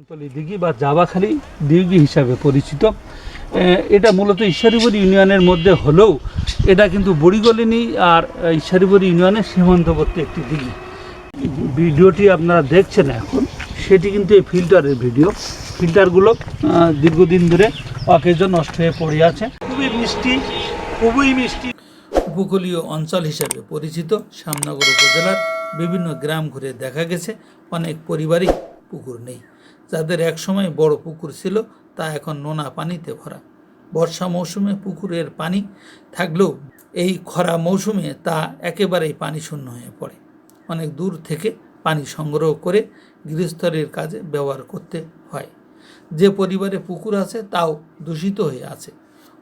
অঞ্চলি দিঘি বা জাবাখালি দিঘি হিসাবে পরিচিত। এটা মূলত ঈশ্বরীপুর ইউনিয়নের মধ্যে হলেও এটা কিন্তু বুড়িগলিনি আর ঈশ্বরীপুর ইউনিয়নের সীমান্তবর্তী একটি দিঘি ভিডিওটি আপনারা দেখছেন এখন, সেটি কিন্তু এই ফিল্টারের ভিডিও। ফিল্টারগুলো দীর্ঘদিন ধরে অকেজ নষ্ট হয়ে পড়ে আছে। খুবই মিষ্টি খুবই মিষ্টি। উপকূলীয় অঞ্চল হিসেবে পরিচিত, শ্যামনগর উপজেলার বিভিন্ন গ্রাম ঘুরে দেখা গেছে, অনেক পরিবারই পুকুর নেই। যাদের একসময় বড় পুকুর ছিল, তা এখন নোনা পানিতে ভরা। বর্ষা মৌসুমে পুকুরের পানি থাকলেও এই খরা মৌসুমে তা একেবারেই পানি শূন্য হয়ে পড়ে। অনেক দূর থেকে পানি সংগ্রহ করে গৃহস্থলীর কাজে ব্যবহার করতে হয়। যে পরিবারে পুকুর আছে, তাও দূষিত হয়ে আছে।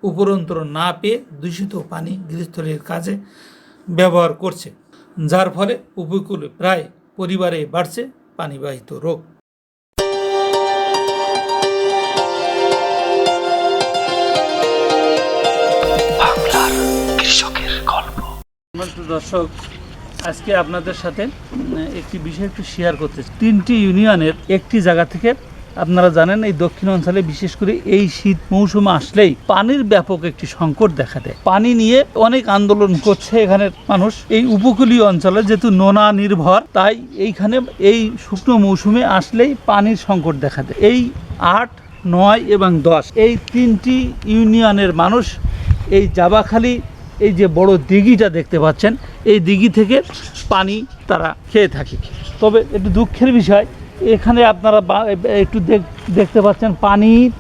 উপরন্তর না পেয়ে দূষিত পানি গৃহস্থলীর কাজে ব্যবহার করছে। যার ফলে উপকূলে প্রায় পরিবারে বাড়ছে পানিবাহিত রোগ। দর্শক, আজকে আপনাদের সাথে একটি বিষয় একটু শেয়ার করতে তিনটি ইউনিয়নের একটি জায়গা থেকে আপনারা জানেন, এই দক্ষিণ অঞ্চলে বিশেষ করে এই শীত মৌসুম আসলেই পানির ব্যাপক একটি সংকট দেখা দেয়। পানি নিয়ে অনেক আন্দোলন করছে এখানের মানুষ। এই উপকূলীয় অঞ্চলে যেহেতু নোনা নির্ভর, তাই এইখানে এই শুকনো মৌসুমে আসলেই পানির সংকট দেখা দেয়। এই আট, নয় এবং দশ, এই তিনটি ইউনিয়নের মানুষ এই জাবাখালি এই যে বড় দিঘিটা দেখতে পাচ্ছেন, এই দিঘি থেকে পানি তারা খেয়ে থাকে। তবে একটু দুঃখের বিষয়, এখানে আপনারা একটু দেখ- দেখতে পাচ্ছেন পানির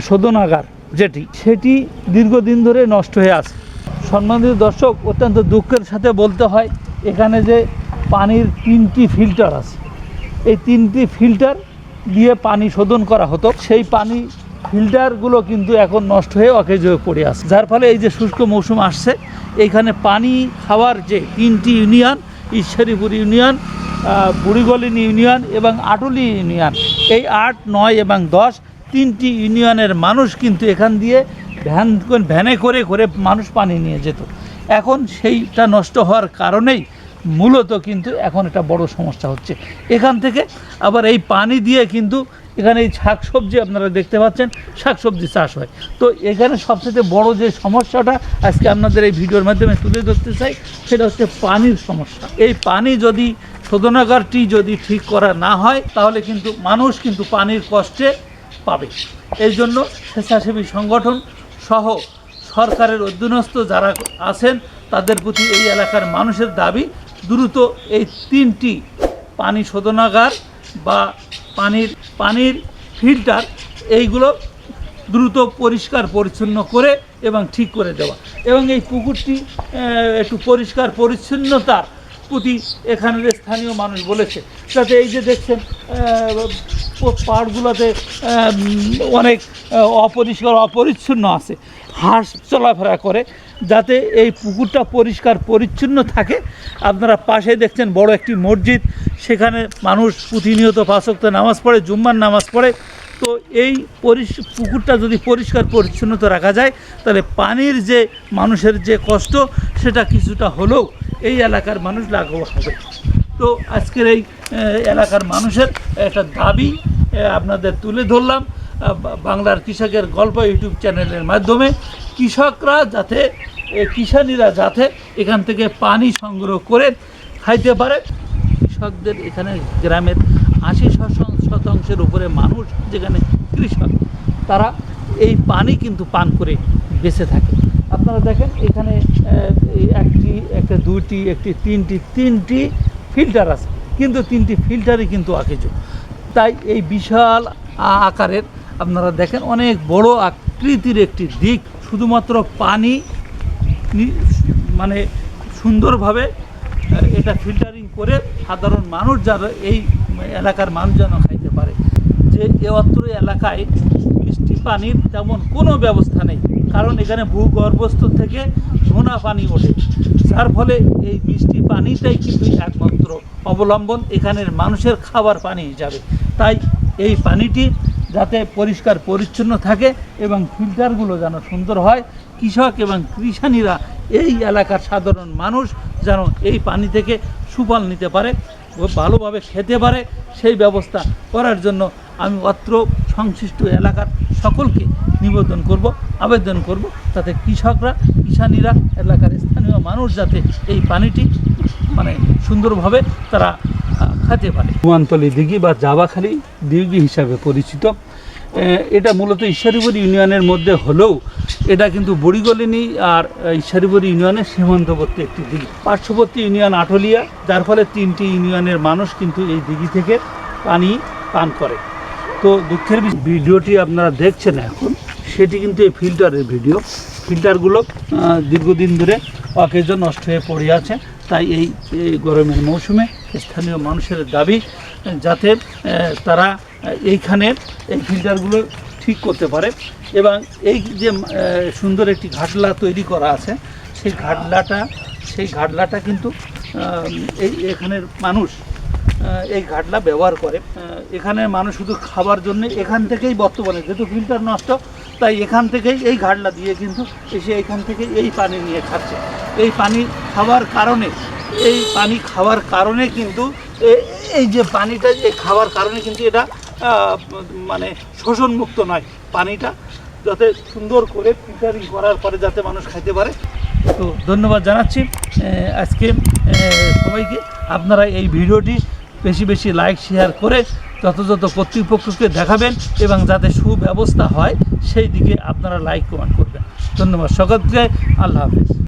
শোধনাগার যেটি, সেটি দীর্ঘদিন ধরে নষ্ট হয়ে আছে। সম্মানিত দর্শক, অত্যন্ত দুঃখের সাথে বলতে হয়, এখানে যে পানির তিনটি ফিল্টার আছে, এই তিনটি ফিল্টার দিয়ে পানি শোধন করা হতো। সেই পানি ফিল্টারগুলো কিন্তু এখন নষ্ট হয়ে অকেজ হয়ে পড়ে আছে। যার ফলে এই যে শুষ্ক মৌসুম আসছে, এইখানে পানি খাওয়ার যে তিনটি union, Ishwaripur union Burigolin union এবং আটুলি ইউনিয়ন, এই আট, নয় এবং দশ তিনটি ইউনিয়নের মানুষ কিন্তু এখান দিয়ে ভ্যান ভ্যানে করে করে মানুষ পানি নিয়ে যেত। এখন সেইটা নষ্ট হওয়ার কারণেই মূলত কিন্তু এখন একটা বড় সমস্যা হচ্ছে। এখান থেকে আবার এই পানি দিয়ে কিন্তু এখানে এই শাকসবজি আপনারা দেখতে পাচ্ছেন, শাকসবজি চাষ হয়। তো এখানে সবচেয়ে বড় যে সমস্যাটা আজকে আপনাদের এই ভিডিওর মাধ্যমে তুলে ধরতে চাই, সেটা হচ্ছে পানির সমস্যা। এই পানি যদি শোধনাগারটি যদি ঠিক করা না হয়, তাহলে কিন্তু মানুষ কিন্তু পানির কষ্টে পাবে। এই জন্য স্বেচ্ছাসেবী সংগঠন সহ সরকারের অধীনস্থ যারা আছেন, তাদের প্রতি এই এলাকার মানুষের দাবি, দ্রুত এই তিনটি পানি শোধনাগার বা পানির পানির ফিল্টার এইগুলো দ্রুত পরিষ্কার, পরিচ্ছন্ন করে এবং ঠিক করে দেওয়া। এবং এই পুকুরটি একটু পরিষ্কার পরিচ্ছন্নতার প্রতি এখানের স্থানীয় মানুষ বলেছে। যাতে এই যে দেখছেন আহ, পাড়গুলোতে অনেক অপরিষ্কার অপরিচ্ছন্ন আছে। হাঁস চলাফেরা করে যাতে এই পুকুরটা পরিষ্কার পরিচ্ছন্ন থাকে। আপনারা পাশে দেখছেন বড় একটি মসজিদ সেখানে মানুষ প্রতিনিয়ত পাঁচক্ত নামাজ পড়ে জুম্মার নামাজ পড়ে। তো এই পুকুরটা যদি পরিষ্কার পরিচ্ছন্নতা রাখা যায় তাহলে পানির যে মানুষের যে কষ্ট সেটা কিছুটা হলেও এই এলাকার মানুষ লাঘব হবে। তো আজকের এই এলাকার মানুষের একটা দাবি আপনাদের তুলে ধরলাম বাংলার কৃষকের গল্প ইউটিউব চ্যানেলের মাধ্যমে। কৃষকরা যাতে কিষানীরা যাতে এখান থেকে পানি সংগ্রহ করে খাইতে পারে। কৃষকদের এখানে গ্রামের আশি শতাংশের উপরে মানুষ, যেখানে কৃষক, তারা এই পানি কিন্তু পান করে বেঁচে থাকে। আপনারা দেখেন, এখানে একটি, একটা দুইটি একটি, তিনটি তিনটি ফিল্টার আছে, কিন্তু তিনটি ফিল্টারই কিন্তু আকেজ তাই এই বিশাল আকারের আপনারা দেখেন, অনেক বড় আকৃতির একটি দিক, শুধুমাত্র পানি মানে সুন্দরভাবে এটা ফিল্টারিং করে সাধারণ মানুষ যারা এই এলাকার মানুষ যেন খাইতে পারে। যে অত্র এলাকায় মিষ্টি পানির তেমন কোনো ব্যবস্থা নেই। কারণ এখানে ভূগর্ভস্থ থেকে নোনা পানি ওঠে। যার ফলে এই মিষ্টি পানিটাই কিন্তু একমাত্র অবলম্বন এখানের মানুষের খাবার পানি হিসাবে। তাই এই পানিটি যাতে পরিষ্কার পরিচ্ছন্ন থাকে এবং ফিল্টারগুলো যেন সুন্দর হয়, কৃষক এবং কৃষানীরা এই এলাকার সাধারণ মানুষ যেন এই পানি থেকে সুফল নিতে পারে, ভালোভাবে খেতে পারে, সেই ব্যবস্থা করার জন্য আমি অত্র সংশ্লিষ্ট এলাকার সকলকে নিবেদন করব, আবেদন করব, তাতে কৃষকরা কিষানীরা এলাকার স্থানীয় মানুষ যাতে এই পানিটি মানে সুন্দরভাবে তারা খেতে পারে। কুয়ান্তলি দিঘি বা জাবাখালি দিঘি হিসাবে পরিচিত। এটা মূলত ঈশ্বরীপুর ইউনিয়নের মধ্যে হলেও এটা কিন্তু বড়িগলিনী আর ঈশ্বরীপুর ইউনিয়নের সীমান্তবর্তী একটি দিঘি। পার্শ্ববর্তী ইউনিয়ন আটলিয়া, যার ফলে তিনটি ইউনিয়নের মানুষ কিন্তু এই দিঘি থেকে পানি পান করে। তো দুঃখের ভিডিওটি আপনারা দেখছেন এখন, সেটি কিন্তু এই ফিল্টারের ভিডিও। ফিল্টারগুলো দীর্ঘদিন ধরে অকেজন নষ্ট হয়ে পড়ে আছে। তাই এই গরমের মৌসুমে স্থানীয় মানুষের দাবি, যাতে তারা এইখানে এই ফিল্টারগুলো ঠিক করতে পারে। এবং এই যে সুন্দর একটি ঘাটলা তৈরি করা আছে, সেই ঘাটলাটা সেই ঘাটলাটা কিন্তু এই এখানের মানুষ এই ঘাটলা ব্যবহার করে। এখানে মানুষ শুধু খাবার জন্য এখান থেকেই বর্তমানে, যেহেতু ফিল্টার নষ্ট, তাই এখান থেকেই এই ঘাটলা দিয়ে কিন্তু এসে এখান থেকে এই পানি নিয়ে খাচ্ছে। এই পানি খাওয়ার কারণে, এই পানি খাওয়ার কারণে কিন্তু এই যে পানিটা এই খাওয়ার কারণে কিন্তু এটা মানে শোষণমুক্ত নয়। পানিটা যাতে সুন্দর করে ফিল্টারিং করার পরে যাতে মানুষ খাইতে পারে। তো ধন্যবাদ জানাচ্ছি। আজকে সবাইকে। আপনারা এই ভিডিওটি বেশি বেশি লাইক শেয়ার করে যথাযথ কর্তৃপক্ষকে দেখাবেন এবং যাতে সুব্যবস্থা হয়, সেই দিকে আপনারা লাইক কমেন্ট করবেন। ধন্যবাদ। সকলকে আল্লাহ হাফিজ।